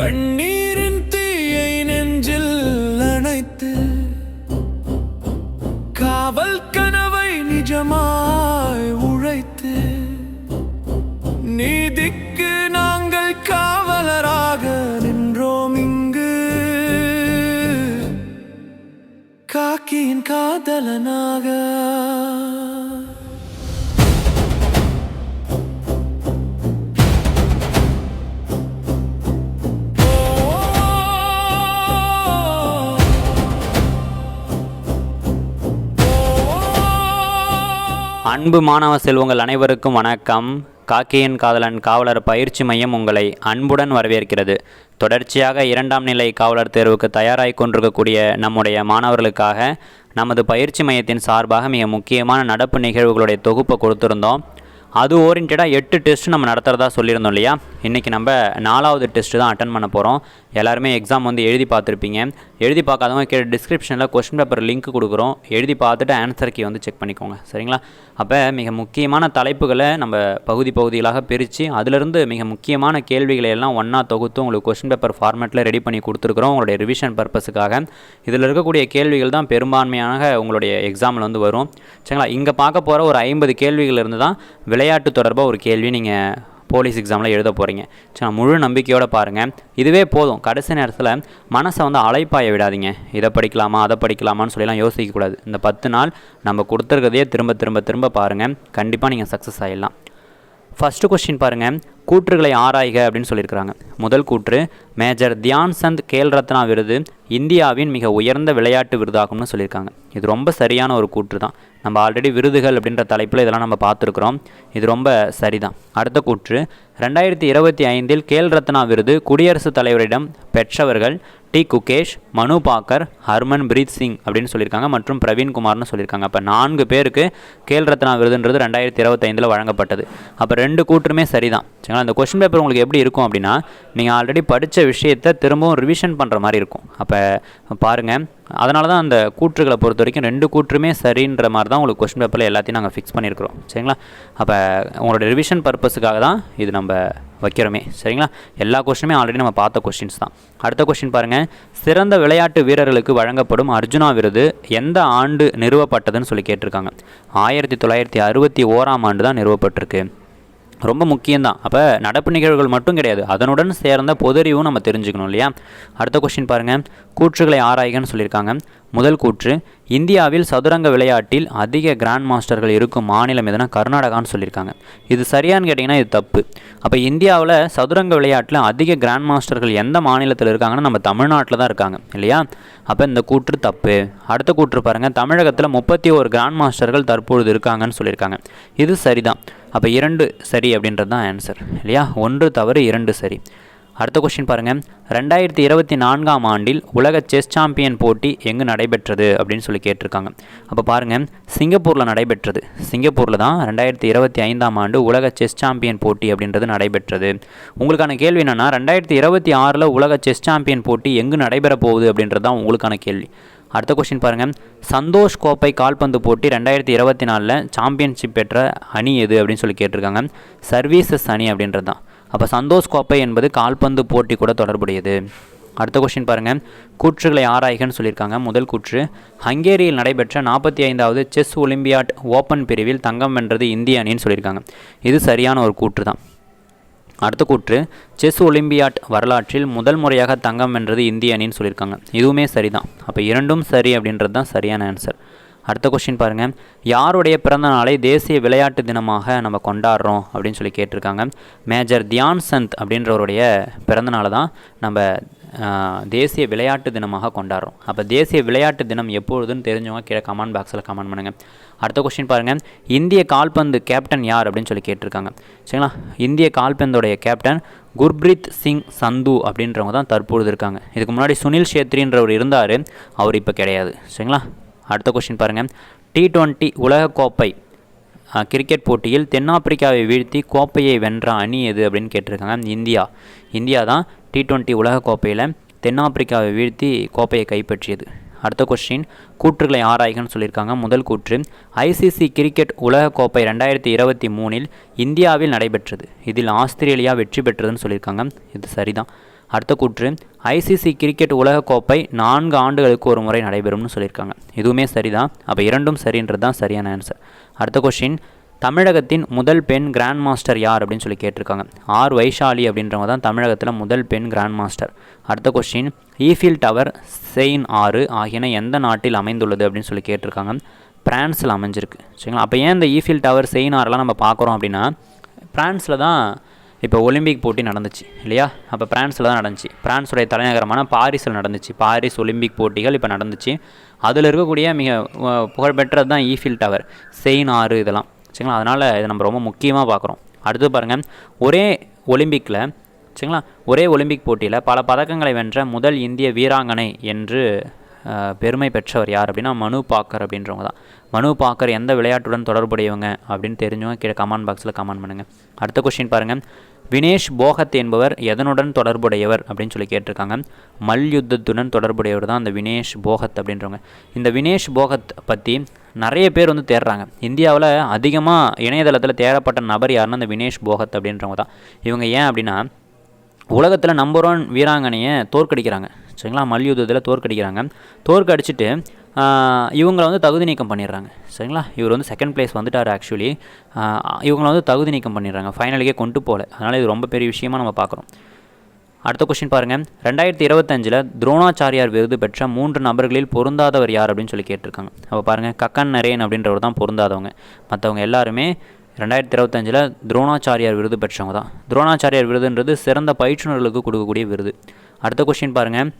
கண்ணீரின் அன்பு மாணவ செல்வங்கள் அனைவருக்கும் வணக்கம். காக்கியின் காதலன் காவலர் பயிற்சி மையம் உங்களை அன்புடன் வரவேற்கிறது. தொடர்ச்சியாக இரண்டாம் நிலை காவலர் தேர்வுக்கு தயாராகி கொண்டிருக்கக்கூடிய நம்முடைய மாணவர்களுக்காக நமது பயிற்சி மையத்தின் சார்பாக மிக முக்கியமான நடப்பு நிகழ்வுகளுடைய தொகுப்பை கொடுத்துருந்தோம். அது ஓரியன்டாக எட்டு டெஸ்ட் நம்ம நடத்துகிறதா சொல்லியிருந்தோம் இல்லையா? இன்றைக்கி நம்ம நாலாவது டெஸ்ட்டு தான் அட்டன் பண்ண போகிறோம் எல்லாருமே எக்ஸாம் வந்து எழுதி பார்த்துருப்பீங்க. எழுதி பார்க்காதவங்க கீழே டிஸ்கிரிப்ஷனில் கொஸ்டின் பேப்பர் லிங்க் கொடுக்குறோம். எழுதி பார்த்துட்டு ஆன்சர் கீ வந்து செக் பண்ணிக்கோங்க. சரிங்களா? அப்போ மிக முக்கியமான தலைப்புகளை நம்ம பகுதி பகுதிகளாக பிரித்து அதிலிருந்து மிக முக்கியமான கேள்விகளை எல்லாம் ஒன்றா தொகுத்து உங்களுக்கு கொஸ்டின் பேப்பர் ஃபார்மேட்டில் ரெடி பண்ணி கொடுத்துருக்குறோம். உங்களுடைய ரிவிஷன் பர்பஸுக்காக இதில் இருக்கக்கூடிய கேள்விகள் தான் பெரும்பான்மையாக உங்களுடைய எக்ஸாமில் வந்து வரும். சரிங்களா? இங்கே பார்க்க போகிற ஒரு ஐம்பது கேள்விகள் இருந்து தான் விளையாட்டு தொடர்பாக ஒரு கேள்வி நீங்கள் போலீஸ் எக்ஸாமில் எழுத போகிறீங்க சரி முழு நம்பிக்கையோடு பாருங்கள் இதுவே போதும். கடைசி நேரத்தில் மனசை வந்து அலைப்பாய விடாதீங்க. இதை படிக்கலாமா அதை படிக்கலாமான்னு சொல்லிலாம் யோசிக்கக்கூடாது. இந்த பத்து நாள் நம்ம கொடுத்துருக்கதையே திரும்ப திரும்ப திரும்ப பாருங்கள் கண்டிப்பாக நீங்கள் சக்ஸஸ் ஆகிடலாம் ஃபஸ்ட்டு கொஸ்டின் பாருங்கள் கூற்றுகளை ஆராய்க அப்படின்னு சொல்லியிருக்கிறாங்க. முதல் கூற்று மேஜர் தியான் சந்த் கேல் ரத்னா விருது இந்தியாவின் மிக உயர்ந்த விளையாட்டு விருதாகும்னு சொல்லியிருக்காங்க. இது ரொம்ப சரியான ஒரு கூற்று தான். நம்ம ஆல்ரெடி விருதுகள் அப்படின்ற தலைப்பில் இதெல்லாம் நம்ம பார்த்துருக்குறோம். இது ரொம்ப சரிதான். அடுத்த கூற்று ரெண்டாயிரத்தி இருபத்தி ஐந்தில் கேல் ரத்னா விருது குடியரசுத் தலைவரிடம் பெற்றவர்கள் டி குகேஷ் மனு பாக்கர் ஹர்மன் பிரீத் சிங் அப்படின்னு சொல்லியிருக்காங்க மற்றும் பிரவீன் குமார்னு சொல்லியிருக்காங்க. அப்போ நான்கு பேருக்கு கேல் ரத்னா விருதுன்றது ரெண்டாயிரத்தி இருபத்தைந்தில் வழங்கப்பட்டது. அப்போ ரெண்டு கூற்றுமே சரிதான். சரிங்களா? அந்த கொஸ்டின் பேப்பர் உங்களுக்கு எப்படி இருக்கும் அப்படின்னா நீங்கள் ஆல்ரெடி படித்த விஷயத்தை திரும்பவும் ரிவிஷன் பண்ணுற மாதிரி இருக்கும். அப்போ பாருங்கள் அதனால தான் அந்த கூற்றுகளை பொறுத்த வரைக்கும் ரெண்டு கூற்றுமே சரின்ற மாதிரி தான் உங்களுக்கு கொஸ்டின் பேப்பரில் எல்லாத்தையும் நாங்கள் ஃபிக்ஸ் பண்ணியிருக்கிறோம். சரிங்களா? அப்போ உங்களோட ரிவிஷன் பர்பஸுக்காக தான் இது நம்ம வைக்கிறோமே. சரிங்களா? எல்லா கொஸ்டினுமே ஆல்ரெடி நம்ம பார்த்த கொஸ்டின்ஸ் தான். அடுத்த கொஸ்டின் பாருங்கள் சிறந்த விளையாட்டு வீரர்களுக்கு வழங்கப்படும் அர்ஜுனா விருது எந்த ஆண்டு நிறுவப்பட்டதுன்னு சொல்லி கேட்டிருக்காங்க. ஆயிரத்தி தொள்ளாயிரத்தி அறுபத்தி ஓராம் ஆண்டு தான் நிறுவப்பட்டிருக்கு. ரொம்ப முக்கியம்தான். அப்போ நடப்பு நிகழ்வுகள் மட்டும் கிடையாது. அதனுடன் சேர்ந்த பொதறிவும் நம்ம தெரிஞ்சுக்கணும் இல்லையா? அடுத்த கொஸ்டின் பாருங்கள் கூற்றுகளை ஆராய்கன்னு சொல்லியிருக்காங்க. முதல் கூற்று இந்தியாவில் சதுரங்க விளையாட்டில் அதிக கிராண்ட் மாஸ்டர்கள் இருக்கும் மாநிலம் எதுனா கர்நாடகான்னு சொல்லியிருக்காங்க. இது சரியான்னு கேட்டிங்கன்னா இது தப்பு. அப்போ இந்தியாவில் சதுரங்க விளையாட்டில் அதிக கிராண்ட் மாஸ்டர்கள் எந்த மாநிலத்தில் இருக்காங்கன்னா நம்ம தமிழ்நாட்டில் தான் இருக்காங்க இல்லையா? அப்போ இந்த கூற்று தப்பு. அடுத்த கூற்று பாருங்கள் தமிழகத்தில் முப்பத்தி ஒரு கிராண்ட் மாஸ்டர்கள் தற்பொழுது இருக்காங்கன்னு சொல்லியிருக்காங்க. இது சரிதான். அப்போ இரண்டு சரி அப்படின்றது தான் ஆன்சர் இல்லையா? ஒன்று தவறு இரண்டு சரி. அடுத்த கொஸ்டின் பாருங்கள் ரெண்டாயிரத்தி இருபத்தி நான்காம் ஆண்டில் உலக செஸ் சாம்பியன் போட்டி எங்கு நடைபெற்றது அப்படின்னு சொல்லி கேட்டிருக்காங்க. அப்போ பாருங்கள் சிங்கப்பூரில் நடைபெற்றது. சிங்கப்பூரில் தான் ரெண்டாயிரத்தி இருபத்தி ஐந்தாம் ஆண்டு உலக செஸ் சாம்பியன் போட்டி அப்படின்றது நடைபெற்றது. உங்களுக்கான கேள்வி என்னென்னா ரெண்டாயிரத்தி இருபத்தி ஆறில் உலக செஸ் சாம்பியன் போட்டி எங்கு நடைபெற போகுது அப்படின்றது தான் உங்களுக்கான கேள்வி. அடுத்த கொஸ்டின் பாருங்கள் சந்தோஷ் கோப்பை கால்பந்து போட்டி ரெண்டாயிரத்தி இருபத்தி நாலில் சாம்பியன்ஷிப் பெற்ற அணி எது அப்படின்னு சொல்லி கேட்டிருக்காங்க. சர்வீசஸ் அணி அப்படின்றது தான். அப்போ சந்தோஷ் கோப்பை என்பது கால்பந்து போட்டி கூட தொடர்புடையது. அடுத்த கொஸ்டின் பாருங்கள் கூற்றுகளை ஆராய்கன்னு சொல்லியிருக்காங்க. முதல் கூற்று ஹங்கேரியில் நடைபெற்ற நாற்பத்தி ஐந்தாவது செஸ் ஒலிம்பியாட் ஓப்பன் பிரிவில் தங்கம் வென்றது இந்திய அணின்னு சொல்லியிருக்காங்க. இது சரியான ஒரு கூற்று தான். அடுத்த கூற்று செஸ் ஒலிம்பியாட் வரலாற்றில் முதல் முறையாக தங்கம் வென்றது இந்திய அணின்னு சொல்லியிருக்காங்க. இதுவுமே சரிதான். அப்போ இரண்டும் சரி அப்படின்றது தான் சரியான ஆன்சர் அடுத்த கொஸ்டின் பாருங்கள் யாருடைய பிறந்த நாளை தேசிய விளையாட்டு தினமாக நம்ம கொண்டாடுறோம்? அப்படின்னு சொல்லி கேட்டிருக்காங்க. மேஜர் தியான் சந்த் அப்படின்றவருடைய பிறந்த நாளை தான் நம்ம தேசிய விளையாட்டு தினமாக கொண்டாடுறோம். அப்போ தேசிய விளையாட்டு தினம் எப்பொழுதுன்னு தெரிஞ்சவங்க கீழே கமெண்ட் பாக்ஸில் கமெண்ட் பண்ணுங்கள் அடுத்த கொஸ்டின் பாருங்கள் இந்திய கால்பந்து கேப்டன் யார்? அப்படின்னு சொல்லி கேட்டிருக்காங்க. சரிங்களா? இந்திய கால்பந்துடைய கேப்டன் குர்பிரீத் சிங் சந்து அப்படின்றவங்க தான் தற்பொழுது இருக்காங்க. இதுக்கு முன்னாடி சுனில் ஷேத்ரின்றவர் இருந்தார். அவர் இப்போ கிடையாது. சரிங்களா? அடுத்த கொஸ்டின் பாருங்கள் டி டுவெண்ட்டி உலகக்கோப்பை கிரிக்கெட் போட்டியில் தென்னாப்பிரிக்காவை வீழ்த்தி கோப்பையை வென்ற அணி எது அப்படின்னு கேட்டிருக்காங்க. இந்தியா. இந்தியா தான் டி டுவெண்ட்டி உலகக்கோப்பையில் தென்னாப்பிரிக்காவை வீழ்த்தி கோப்பையை கைப்பற்றியது. அடுத்த கொஸ்டின் கூற்றுகளை ஆராய்கன்னு சொல்லியிருக்காங்க. முதல் கூற்று ஐசிசி கிரிக்கெட் உலகக்கோப்பை ரெண்டாயிரத்தி இருபத்தி மூணில் இந்தியாவில் நடைபெற்றது. இதில் ஆஸ்திரேலியா வெற்றி பெற்றதுன்னு சொல்லியிருக்காங்க. இது சரிதான். அடுத்த கூற்று ஐசிசி கிரிக்கெட் உலகக்கோப்பை நான்கு ஆண்டுகளுக்கு ஒரு முறை நடைபெறும்னு சொல்லியிருக்காங்க. இதுவுமே சரிதான். அப்போ இரண்டும் சரின்றது தான் சரியான ஆன்சர் அடுத்த கொஷின் தமிழகத்தின் முதல் பெண் கிராண்ட் மாஸ்டர் யார் அப்படின்னு சொல்லி கேட்டிருக்காங்க. ஆர் வைஷாலி அப்படின்றவங்க தான் தமிழகத்தில் முதல் பெண் கிராண்ட் மாஸ்டர் அடுத்த கொஸ்டின் ஈஃபில் டவர் செயின் ஆறு ஆகியன எந்த நாட்டில் அமைந்துள்ளது அப்படின்னு சொல்லி கேட்டிருக்காங்க. பிரான்ஸில் அமைஞ்சிருக்கு. சரிங்களா? அப்போ ஏன் இந்த ஈஃபில் டவர் செயின் ஆறுலாம் நம்ம பார்க்குறோம் அப்படின்னா பிரான்ஸில் தான் இப்போ ஒலிம்பிக் போட்டி நடந்துச்சு இல்லையா? அப்போ பிரான்ஸில் தான் நடந்துச்சு. பிரான்ஸுடைய தலைநகரமான பாரிஸில் நடந்துச்சு. பாரிஸ் ஒலிம்பிக் போட்டிகள் இப்போ நடந்துச்சு. அதில் இருக்கக்கூடிய மிக புகழ்பெற்றது தான் ஈஃபில் டவர் செயின் ஆறு இதெல்லாம். சரிங்களா? அதனால் இதை நம்ம ரொம்ப முக்கியமாக பார்க்குறோம். அடுத்து பாருங்கள் ஒரே ஒலிம்பிக்கில் சரிங்களா? ஒரே ஒலிம்பிக் போட்டியில் பல பதக்கங்களை வென்ற முதல் இந்திய வீராங்கனை என்று பெருமை பெற்றவர் யார் அப்படின்னா மனு பாக்கர் அப்படின்றவங்க தான். மனு பாக்கர் எந்த விளையாட்டுடன் தொடர்புடையவங்க அப்படின்னு தெரிஞ்சவங்க கீழே கமெண்ட் பாக்ஸில் கமெண்ட் பண்ணுங்கள் அடுத்த கொஸ்டின் பாருங்கள் வினேஷ் போகத் என்பவர் எதனுடன் தொடர்புடையவர் அப்படின்னு சொல்லி கேட்டிருக்காங்க. மல்யுத்தத்துடன் தொடர்புடையவர் தான் அந்த வினேஷ் போகத் அப்படின்றவங்க. இந்த வினேஷ் போகத் பற்றி நிறைய பேர் வந்து தேடுறாங்க. இந்தியாவில் அதிகமாக இணையதளத்தில் தேடப்பட்ட நபர் யாருன்னா அந்த வினேஷ் போகத் அப்படின்றவங்க தான். இவங்க ஏன் அப்படின்னா உலகத்தில் நம்பர் ஒன் வீராங்கனையை தோற்கடிக்கிறாங்க. சரிங்களா? மல்யுத்தத்தில் தோற்கடிக்கிறாங்க. தோற்கடிச்சிட்டு இவங்களை வந்து தகுதி நீக்கம் பண்ணிடுறாங்க. சரிங்களா? இவர் வந்து செகண்ட் பிளேஸ் வந்துட்டார் ஆக்சுவலி இவங்களை வந்து தகுதி நீக்கம் பண்ணிடுறாங்க. ஃபைனலுக்கே கொண்டு போகல. அதனால் இது ரொம்ப பெரிய விஷயமா நம்ம பார்க்குறோம். அடுத்த கொஸ்டின் பாருங்கள் ரெண்டாயிரத்தி இருபத்தஞ்சில் துரோணாச்சாரியார் விருது பெற்ற மூன்று நபர்களில் பொருந்தாதவர் யார் அப்படின்னு சொல்லி கேட்டிருக்காங்க. அப்போ பாருங்கள் கக்கன் நரேன் அப்படின்றவர் தான் பொருந்தாதவங்க. மற்றவங்க எல்லாருமே ரெண்டாயிரத்தி இருபத்தஞ்சில் துரோணாச்சாரியார் விருது பெற்றவங்க தான். துரோணாச்சாரியார் விருதுன்றது சிறந்த பயிற்றுநர்களுக்கு கொடுக்கக்கூடிய விருது. அடுத்த கொஸ்டின் பாருங்கள்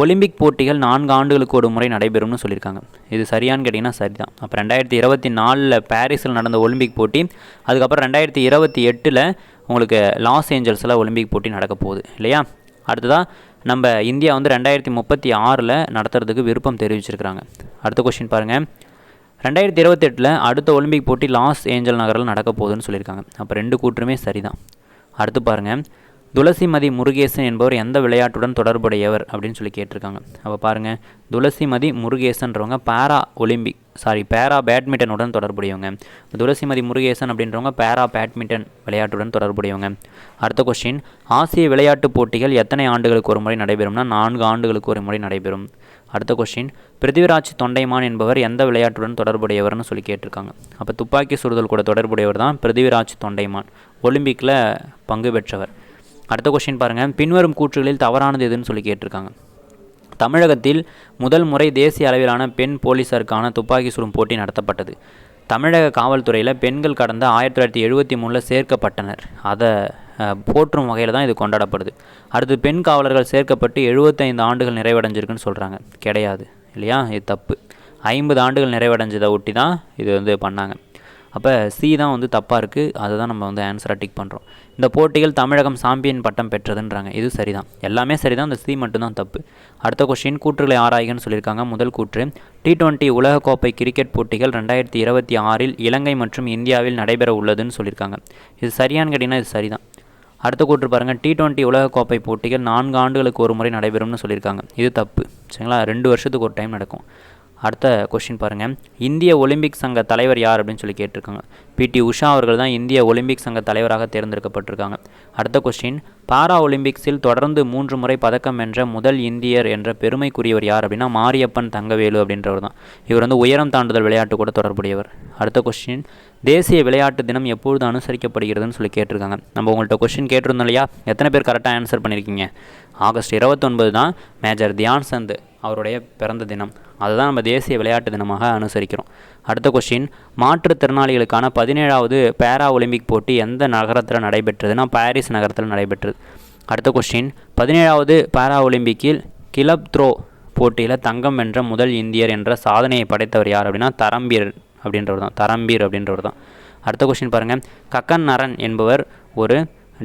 ஒலிம்பிக் போட்டிகள் நான்கு ஆண்டுகளுக்கு ஒரு முறை நடைபெறும்னு சொல்லியிருக்காங்க. இது சரியான்னு கேட்டிங்கன்னா சரிதான். அப்போ ரெண்டாயிரத்தி இருபத்தி நாலில் பாரிஸில் நடந்த ஒலிம்பிக் போட்டி அதுக்கப்புறம் ரெண்டாயிரத்தி இருபத்தி எட்டில் உங்களுக்கு லாஸ் ஏஞ்சல்ஸில் ஒலிம்பிக் போட்டி நடக்க போகுது இல்லையா? அடுத்ததாக நம்ம இந்தியா வந்து ரெண்டாயிரத்தி முப்பத்தி ஆறில் நடத்துறதுக்கு விருப்பம் தெரிவிச்சிருக்கிறாங்க. அடுத்த கொஸ்டின் பாருங்கள் ரெண்டாயிரத்தி இருபத்தெட்டில் அடுத்த ஒலிம்பிக் போட்டி லாஸ் ஏஞ்சல் நகரில் நடக்க போகுதுன்னு சொல்லியிருக்காங்க. அப்போ ரெண்டு கூற்றுமே சரிதான். அடுத்து பாருங்கள் துளசிமதி முருகேசன் என்பவர் எந்த விளையாட்டுடன் தொடர்புடையவர் அப்படின்னு சொல்லி கேட்டிருக்காங்க. அப்போ பாருங்கள் துளசிமதி முருகேசன்றவங்க பேரா ஒலிம்பிக் சாரி பேரா பேட்மிண்டனுடன் தொடர்புடையவங்க. துளசிமதி முருகேசன் அப்படின்றவங்க பேரா பேட்மிண்டன் விளையாட்டுடன் தொடர்புடையவங்க. அடுத்த கொஸ்டின் ஆசிய விளையாட்டுப் போட்டிகள் எத்தனை ஆண்டுகளுக்கு ஒரு முறை நடைபெறும்னா நான்கு ஆண்டுகளுக்கு ஒரு முறை நடைபெறும். அடுத்த கொஸ்டின் பிருத்திவிராஜ் தொண்டைமான் என்பவர் எந்த விளையாட்டுடன் தொடர்புடையவர்னு சொல்லி கேட்டிருக்காங்க. அப்போ துப்பாக்கி சுடுதல் கூட தொடர்புடையவர் தான் பிருத்திவிராஜ் தொண்டைமான். ஒலிம்பிக்கில் பங்கு பெற்றவர். அடுத்த கொஸ்டின் பாருங்கள் பின்வரும் கூற்றுகளில் தவறானது எதுன்னு சொல்லி கேட்டிருக்காங்க. தமிழகத்தில் முதல் முறை தேசிய அளவிலான பெண் போலீஸாருக்கான துப்பாக்கி சுடும் போட்டி நடத்தப்பட்டது. தமிழக காவல்துறையில் பெண்கள் கடந்த ஆயிரத்தி தொள்ளாயிரத்தி எழுபத்தி மூணில் சேர்க்கப்பட்டனர். அதை போற்றும் வகையில் தான் இது கொண்டாடப்படுது. அடுத்து பெண் காவலர்கள் சேர்க்கப்பட்டு எழுபத்தைந்து ஆண்டுகள் நிறைவடைஞ்சிருக்குன்னு சொல்கிறாங்க கிடையாது இல்லையா? இது தப்பு. ஐம்பது ஆண்டுகள் நிறைவடைஞ்சதை ஒட்டி தான் இது வந்து பண்ணாங்க. அப்போ சி தான் வந்து தப்பாக இருக்குது அதை தான் நம்ம வந்து ஆன்சராக டிக் பண்ணுறோம் இந்த போட்டிகள் தமிழகம் சாம்பியன் பட்டம் பெற்றதுன்றாங்க. இது சரிதான். எல்லாமே சரிதான். இந்த சி மட்டும்தான் தப்பு. அடுத்த கொஸ்டின் கூற்றுகளை ஆராய்கன்னு சொல்லியிருக்காங்க. முதல் கூற்று டி டுவெண்ட்டி உலகக்கோப்பை கிரிக்கெட் போட்டிகள் ரெண்டாயிரத்தி இருபத்தி ஆறில் இலங்கை மற்றும் இந்தியாவில் நடைபெற உள்ளதுன்னு சொல்லியிருக்காங்க. இது சரியான்னு கேட்டிங்கன்னா இது சரிதான். அடுத்த கூற்று பாருங்கள் டி டுவெண்ட்டி உலகக்கோப்பை போட்டிகள் நான்கு ஆண்டுகளுக்கு ஒரு முறை நடைபெறும்னு சொல்லியிருக்காங்க. இது தப்பு. சரிங்களா? ரெண்டு வருஷத்துக்கு ஒரு டைம் நடக்கும். அடுத்த கொஸ்டின் பாருங்கள் இந்திய ஒலிம்பிக் சங்க தலைவர் யார் அப்படின்னு சொல்லி கேட்டிருக்காங்க. பிடி உஷா அவர்கள் தான் இந்திய ஒலிம்பிக் சங்க தலைவராக தேர்ந்தெடுக்கப்பட்டிருக்காங்க. அடுத்த கொஸ்டின் பாரா ஒலிம்பிக்ஸில் தொடர்ந்து மூன்று முறை பதக்கம் வென்ற முதல் இந்தியர் என்ற பெருமைக்குரியவர் யார் அப்படின்னா மாரியப்பன் தங்கவேலு அப்படின்றவர் தான். இவர் வந்து உயரம் தாண்டுதல் விளையாட்டு கூட தொடர்புடையவர். அடுத்த கொஸ்டின் தேசிய விளையாட்டு தினம் எப்பொழுது அனுசரிக்கப்படுகிறதுன்னு சொல்லி கேட்டிருக்காங்க. நம்ம உங்கள்கிட்ட கொஸ்டின் கேட்டிருந்தோம் இல்லையா? எத்தனை பேர் கரெக்டாக ஆன்சர் பண்ணியிருக்கீங்க ஆகஸ்ட் இருபத்தொன்பது தான் மேஜர் தியான் சந்த் அவருடைய பிறந்த தினம். அதுதான் நம்ம தேசிய விளையாட்டு தினமாக அனுசரிக்கிறோம். அடுத்த கொஸ்டின் மாற்றுத்திறனாளிகளுக்கான பதினேழாவது பேரா ஒலிம்பிக் போட்டி எந்த நகரத்தில் நடைபெற்றதுன்னா பாரிஸ் நகரத்தில் நடைபெற்றது. அடுத்த கொஸ்டின் பதினேழாவது பேரா ஒலிம்பிக்கில் கிளப் த்ரோ போட்டியில் தங்கம் வென்ற முதல் இந்தியர் என்ற சாதனையை படைத்தவர் யார் அப்படின்னா தரம்பீர் அப்படின்றவர் தான். தரம்பீர் அப்படின்றவர் தான். அடுத்த கொஸ்டின் பாருங்கள் கக்கன் நரன் என்பவர் ஒரு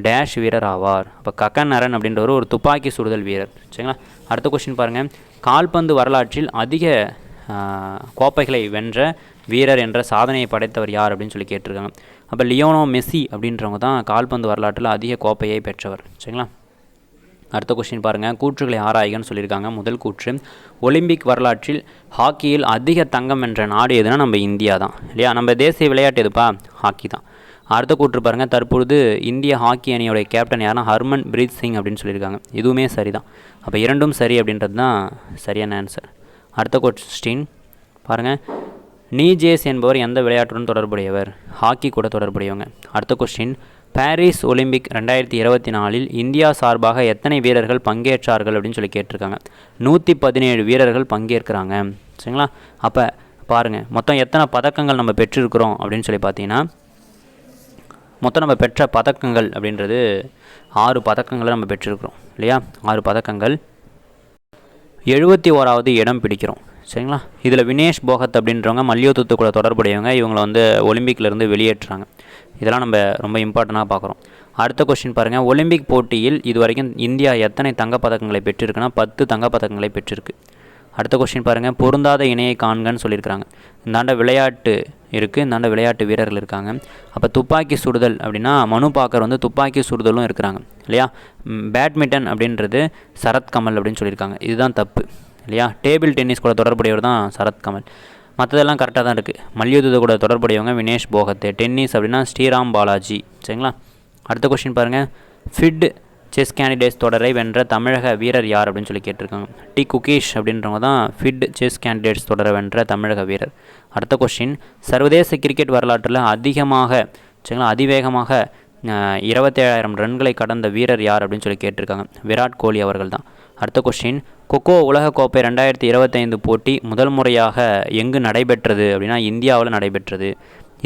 டேஷ் வீரர் ஆவார். அப்போ கக்கன் நரன் அப்படின்றவர் ஒரு துப்பாக்கி சுடுதல் வீரர். சரிங்களா? அடுத்த கொஸ்டின் பாருங்கள் கால்பந்து வரலாற்றில் அதிக கோப்பைகளை வென்ற வீரர் என்ற சாதனையை படைத்தவர் யார் அப்படின்னு சொல்லி கேட்டிருக்காங்க. அப்போ லியோனோ மெஸ்ஸி அப்படின்றவங்க தான் கால்பந்து வரலாற்றில் அதிக கோப்பையை பெற்றவர். சரிங்களா? அடுத்த கொஸ்டின் பாருங்கள் கூற்றுகளை ஆராய்கன்னு சொல்லியிருக்காங்க. முதல் கூற்று ஒலிம்பிக் வரலாற்றில் ஹாக்கியில் அதிக தங்கம் என்ற நாடு எதுனா நம்ம இந்தியா தான். இல்லையா? நம்ம தேசிய விளையாட்டு எதுப்பா? ஹாக்கி தான். அடுத்த கூற்று பாருங்கள் தற்பொழுது இந்திய ஹாக்கி அணியோடைய கேப்டன் யாருன்னா ஹர்மன் பிரீத் சிங் அப்படின்னு சொல்லியிருக்காங்க. இதுவுமே சரி தான் அப்போ இரண்டும் சரி அப்படின்றது தான் சரியான ஆன்சர் அடுத்த கொஸ்டின் பாருங்கள் நீஜேஸ் என்பவர் எந்த விளையாட்டுடன் தொடர்புடையவர்? ஹாக்கி கூட தொடர்புடையவங்க. அடுத்த கொஸ்டின் பாரிஸ் ஒலிம்பிக் ரெண்டாயிரத்தி இருபத்தி நாலில் இந்தியா சார்பாக எத்தனை வீரர்கள் பங்கேற்றார்கள் அப்படின்னு சொல்லி கேட்டிருக்காங்க. நூற்றி பதினேழு வீரர்கள் பங்கேற்கிறாங்க. சரிங்களா? அப்போ பாருங்கள் மொத்தம் எத்தனை பதக்கங்கள் நம்ம பெற்றிருக்கிறோம் அப்படின்னு சொல்லி பார்த்தீங்கன்னா மொத்தம் நம்ம பெற்ற பதக்கங்கள் அப்படின்றது ஆறு பதக்கங்களை நம்ம பெற்றிருக்கிறோம். இல்லையா? ஆறு பதக்கங்கள். எழுபத்தி ஓராவது இடம் பிடிக்கிறோம். சரிங்களா? இதில் வினேஷ் போகத் அப்படின்றவங்க மல்யுத்தத்து கூட தொடர்புடையவங்க இவங்களை வந்து ஒலிம்பிக்லேருந்து வெளியேற்றுறாங்க. இதெல்லாம் நம்ம ரொம்ப இம்பார்ட்டண்ட்டாக பார்க்குறோம். அடுத்த கொஸ்டின் பாருங்கள் ஒலிம்பிக் போட்டியில் இது வரைக்கும் இந்தியா எத்தனை தங்கப்பதக்கங்களை பெற்றிருக்குன்னா பத்து தங்கப்பதக்கங்களை பெற்றிருக்கு. அடுத்த கொஸ்டின் பாருங்கள் பொருந்தாத இணையை காண்கன்னு சொல்லியிருக்கிறாங்க. இந்தாண்ட விளையாட்டு இருக்குது இந்தாண்ட விளையாட்டு வீரர்கள் இருக்காங்க. அப்போ துப்பாக்கி சுடுதல் அப்படின்னா மனு பாக்கர் வந்து துப்பாக்கி சுடுதலும் இருக்கிறாங்க. இல்லையா? பேட்மிண்டன் அப்படின்றது சரத்கமல் அப்படின்னு சொல்லியிருக்காங்க. இதுதான் தப்பு. இல்லையா? டேபிள் டென்னிஸ் கூட தொடர்புடையவர் தான் சரத்கமல் மற்றதெல்லாம் கரெக்டாக தான் இருக்குது மல்யுத்தத்தை கூட தொடர்புடையவங்க வினேஷ் போகத்து. டென்னிஸ் அப்படின்னா ஸ்ரீராம் பாலாஜி. சரிங்களா? அடுத்த கொஸ்டின் பாருங்கள் ஃபிட் செஸ் கேண்டிடேட்ஸ் தொடரை வென்ற தமிழக வீரர் யார் அப்படின்னு சொல்லி கேட்டிருக்காங்க. டி குகேஷ் அப்படின்றவங்க தான் ஃபிட் செஸ் கேண்டிடேட்ஸ் தொடரை வென்ற தமிழக வீரர். அடுத்த கொஸ்டின் சர்வதேச கிரிக்கெட் வரலாற்றில் அதிகமாக சரிங்களா அதிவேகமாக இருபத்தேழாயிரம் ரன்களை கடந்த வீரர் யார் அப்படின்னு சொல்லி கேட்டிருக்காங்க. விராட் கோலி அவர்கள் தான். அடுத்த கொஸ்டின் கொக்கோ உலகக்கோப்பை ரெண்டாயிரத்தி இருபத்தைந்து போட்டி முதல் முறையாக எங்கு நடைபெற்றது அப்படின்னா இந்தியாவில் நடைபெற்றது.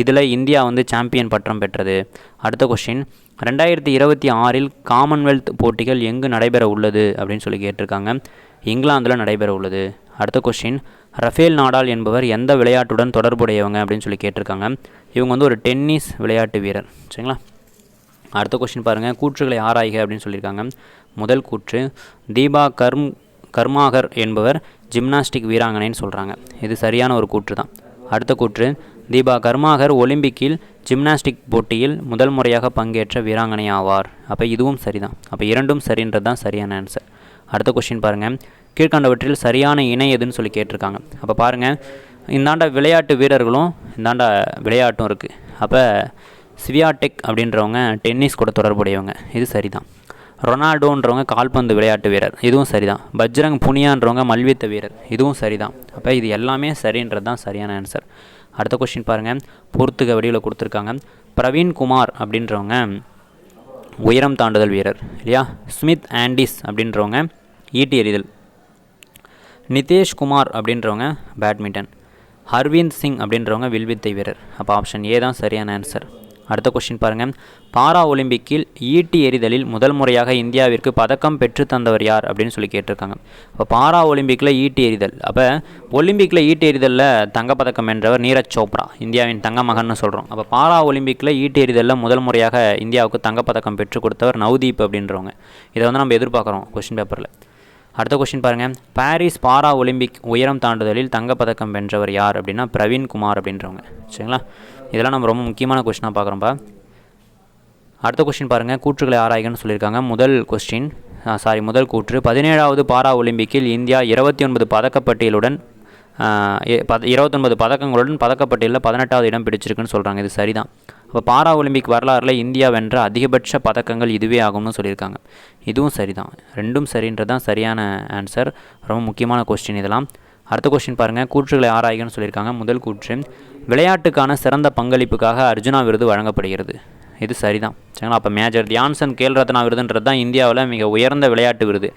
இதில் இந்தியா வந்து சாம்பியன் பட்டம் பெற்றது. அடுத்த கொஸ்டின் ரெண்டாயிரத்தி இருபத்தி ஆறில் காமன்வெல்த் போட்டிகள் எங்கு நடைபெற உள்ளது அப்படின்னு சொல்லி கேட்டிருக்காங்க. இங்கிலாந்தில் நடைபெற உள்ளது. அடுத்த கொஸ்டின் ரஃபேல் நாடால் என்பவர் எந்த விளையாட்டுடன் தொடர்புடையவங்க அப்படின்னு சொல்லி கேட்டிருக்காங்க. இவங்க வந்து ஒரு டென்னிஸ் விளையாட்டு வீரர். சரிங்களா? அடுத்த கொஸ்டின் பாருங்கள் கூற்றுகளை ஆராய்க அப்படின்னு சொல்லியிருக்காங்க. முதல் கூற்று. தீபா கர்ம் கர்மாகர் என்பவர் ஜிம்னாஸ்டிக் வீராங்கனைன்னு சொல்கிறாங்க இது சரியான ஒரு கூற்று தான் அடுத்த கூற்று. தீபா கர்மாகர் ஒலிம்பிக்கில் ஜிம்னாஸ்டிக் போட்டியில் முதல் முறையாக பங்கேற்ற வீராங்கனை ஆவார். அப்போ இதுவும் சரிதான். அப்போ இரண்டும் சரின்றது தான் சரியான ஆன்சர் அடுத்த கொஸ்டின் பாருங்கள் கீழ்கண்டவற்றில் சரியான இணை எதுன்னு சொல்லி கேட்டிருக்காங்க. அப்போ பாருங்கள் இந்தாண்ட விளையாட்டு வீரர்களும் இந்தாண்ட விளையாட்டும் இருக்குது அப்போ சிவியாடெக் அப்படின்றவங்க டென்னிஸ் கூட தொடர்புடையவங்க. இது சரிதான். ரொனால்டோன்றவங்க கால்பந்து விளையாட்டு வீரர். இதுவும் சரிதான். பஜ்ரங் புனியான்றவங்க மல்யுத்த வீரர். இதுவும் சரிதான். அப்போ இது எல்லாமே சரின்றது தான் சரியான ஆன்சர் அடுத்த கொஸ்டின் பாருங்கள் பொறுத்துக வடிவில் கொடுத்துருக்காங்க. பிரவீன் குமார் அப்படின்றவங்க உயரம் தாண்டுதல் வீரர் இல்லையா? ஸ்மித் ஆண்டிஸ் அப்படின்றவங்க ஈட்டி எறிதல். நிதேஷ் குமார் அப்படின்றவங்க பேட்மிண்டன். ஹர்வீந்த் சிங் அப்படின்றவங்க வில்வித்தை வீரர். அப்போ ஆப்ஷன் ஏ தான் சரியான ஆன்சர் அடுத்த கொஸ்டின் பாருங்கள் பாரா ஒலிம்பிக்கில் ஈட்டி எறிதலில் முதல் முறையாக இந்தியாவிற்கு பதக்கம் பெற்று தந்தவர் யார்? அப்படின்னு சொல்லி கேட்டிருக்காங்க. அப்போ பாரா ஒலிம்பிக்கில் ஈட்டி எறிதல். அப்போ ஒலிம்பிக்கில் ஈட்டி எறிதலில் தங்கப்பதக்கம் வென்றவர் நீரஜ் சோப்ரா இந்தியாவின் தங்க மகன்னு சொல்கிறோம் அப்போ பாரா ஒலிம்பிக்கில் ஈட்டி எறிதலில் முதல் முறையாக இந்தியாவுக்கு தங்கப்பதக்கம் பெற்றுக் கொடுத்தவர் நவ்தீப் அப்படின்றவங்க. இதை வந்து நம்ம எதிர்பார்க்குறோம் கொஸ்டின் பேப்பரில் அடுத்த கொஸ்டின் பாருங்கள் பாரிஸ் பாரா ஒலிம்பிக் உயரம் தாண்டுதலில் தங்கப்பதக்கம் வென்றவர் யார் அப்படின்னா பிரவீன் குமார் அப்படின்றவங்க. சரிங்களா? இதெல்லாம் நம்ம ரொம்ப முக்கியமான கொஸ்டினாக பார்க்குறோம்ப்பா அடுத்த கொஸ்டின் பாருங்கள் கூற்றுகளை ஆராய்கன்னு சொல்லியிருக்காங்க. முதல் கொஸ்டின் சாரி முதல் கூற்று. பதினேழாவது பாரா ஒலிம்பிக்கில் இந்தியா இருபத்தி ஒன்பது பதக்கப்பட்டியலுடன் இருபத்தொன்பது பதக்கங்களுடன் பதக்கப்பட்டியலில் பதினெட்டாவது இடம் பிடிச்சிருக்குன்னு சொல்கிறாங்க இது சரிதான். அப்போ பாரா ஒலிம்பிக் வரலாறில் இந்தியா வென்ற அதிகபட்ச பதக்கங்கள் இதுவே ஆகும்னு சொல்லியிருக்காங்க. இதுவும் சரிதான். ரெண்டும் சரின்றது தான் சரியான ஆன்சர் ரொம்ப முக்கியமான கொஸ்டின் இதெல்லாம். அடுத்த கொஸ்டின் பாருங்கள் கூற்றுகளை ஆராய்கன்னு சொல்லியிருக்காங்க. முதல் கூற்று விளையாட்டுக்கான சிறந்த பங்களிப்புக்காக அர்ஜுனா விருது வழங்கப்படுகிறது. இது சரிதான். சரிங்களா? அப்போ மேஜர் தியான்சன் கேல் ரத்னா விருதுன்றது தான் இந்தியாவில் மிக உயர்ந்த விளையாட்டு விருது.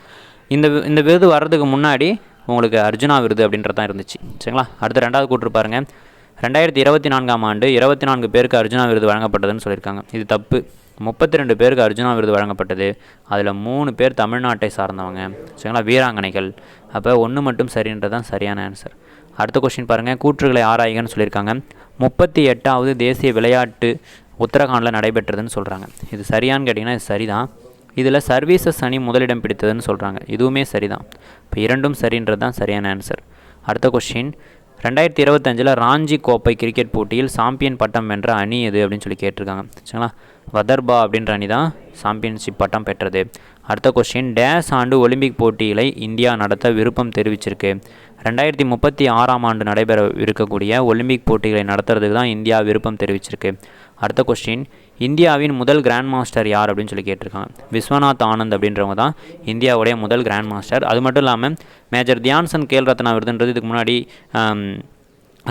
இந்த வி- இந்த விருது வர்றதுக்கு முன்னாடி உங்களுக்கு அர்ஜுனா விருது அப்படின்றது தான் இருந்துச்சு. சரிங்களா? அடுத்து ரெண்டாவது கூட்டு பாருங்க. ரெண்டாயிரத்தி இருபத்தி நான்காம் ஆண்டு இருபத்தி நான்கு பேருக்கு அர்ஜுனா விருது வழங்கப்பட்டதுன்னு சொல்லியிருக்காங்க. இது தப்பு. முப்பத்தி ரெண்டு பேருக்கு அர்ஜுனா விருது வழங்கப்பட்டது. அதில் மூணு பேர் தமிழ்நாட்டை சார்ந்தவங்க. சரிங்களா? வீராங்கனைகள். அப்போ ஒன்று மட்டும் சரின்றது தான் சரியான ஆன்சர் அடுத்த கொஸ்டின் பாருங்கள் கூற்றுகளை ஆராய்கன்னு சொல்லியிருக்காங்க. முப்பத்தி எட்டாவது தேசிய விளையாட்டு உத்தரகாண்டில் நடைபெற்றதுன்னு சொல்கிறாங்க இது சரியான்னு கேட்டிங்கன்னா இது சரிதான். இதில் சர்வீசஸ் அணி முதலிடம் பிடித்ததுன்னு சொல்கிறாங்க இதுவுமே சரிதான். இப்போ இரண்டும் சரின்றது தான் சரியான ஆன்சர் அடுத்த கொஸ்டின் ரெண்டாயிரத்தி இருபத்தஞ்சில் ராஞ்சி கோப்பை கிரிக்கெட் போட்டியில் சாம்பியன் பட்டம் வென்ற அணி எது அப்படின்னு சொல்லி கேட்டிருக்காங்க. சரிங்களா? வதர்பா அப்படின்ற அணி தான் சாம்பியன்ஷிப் பட்டம் பெற்றது. அடுத்த கொஸ்டின் டேஸ் ஆண்டு ஒலிம்பிக் போட்டிகளை இந்தியா நடத்த விருப்பம் தெரிவிச்சிருக்கு. ரெண்டாயிரத்தி முப்பத்தி ஆறாம் ஆண்டு நடைபெற இருக்கக்கூடிய ஒலிம்பிக் போட்டிகளை நடத்துறதுக்கு தான் இந்தியா விருப்பம் தெரிவிச்சிருக்கு. அடுத்த கொஸ்டின் இந்தியாவின் முதல் கிராண்ட் மாஸ்டர் யார் அப்படின்னு சொல்லி கேட்டிருக்காங்க. விஸ்வநாத் ஆனந்த் அப்படின்றவங்க தான் இந்தியாவுடைய முதல் கிராண்ட் மாஸ்டர் அது மட்டும் இல்லாமல் மேஜர் தியான்சந்த் கேல் ரத்னா விருதுன்றது இதுக்கு முன்னாடி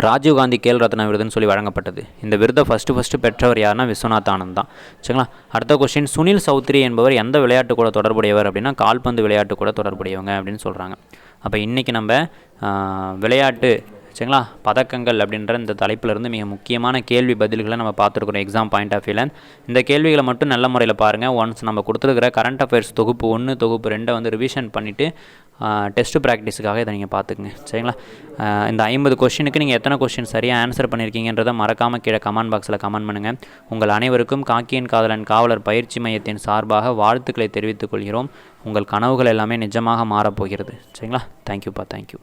ராஜீவ்காந்தி கேல் ரத்னா விருதுன்னு சொல்லி வழங்கப்பட்டது. இந்த விருதை ஃபஸ்ட்டு ஃபஸ்ட்டு பெற்றவர் யாருன்னா விஸ்வநாத் ஆனந்த் தான். சரிங்களா? அடுத்த கொஸ்டின் சுனில் சௌத்ரி என்பவர் எந்த விளையாட்டு கூட தொடர்புடையவர் அப்படின்னா கால்பந்து விளையாட்டு கூட தொடர்புடையவங்க அப்படின்னு சொல்கிறாங்க அப்போ இன்றைக்கி நம்ம விளையாட்டு சரிங்களா? பதக்கங்கள் அப்படின்ற இந்த தலைப்பிலிருந்து மிக முக்கியமான கேள்வி பதில்களை நம்ம பார்த்துருக்குறோம் எக்ஸாம் பாயிண்ட் ஆஃப் வியூவில் இந்த கேள்விகளை மட்டும் நல்ல முறையில் பாருங்கள் ஒன்ஸ் நம்ம கொடுத்துருக்கிற கரண்ட் அஃபேர்ஸ் தொகுப்பு ஒன்று தொகுப்பு ரெண்டை வந்து ரிவிஷன் பண்ணிவிட்டு டெஸ்ட்டு ப்ராக்டிஸுக்காக இதை நீங்கள் பார்த்துக்குங்க. சரிங்களா? இந்த ஐம்பது கொஷினுக்கு நீங்கள் எத்தனை கொஷின் சரியாக ஆன்சர் பண்ணியிருக்கீங்கன்றதை மறக்காமல் கீழே கமெண்ட் பாக்ஸில் கமெண்ட் பண்ணுங்கள் உங்கள் அனைவருக்கும் காக்கியன் காதலன் காவலர் பயிற்சி மையத்தின் சார்பாக வாழ்த்துக்களை தெரிவித்துக் கொள்கிறோம். உங்கள் கனவுகள் எல்லாமே நிஜமாக மாறப்போகிறது. சரிங்களா? தேங்க்யூப்பா தேங்க்யூ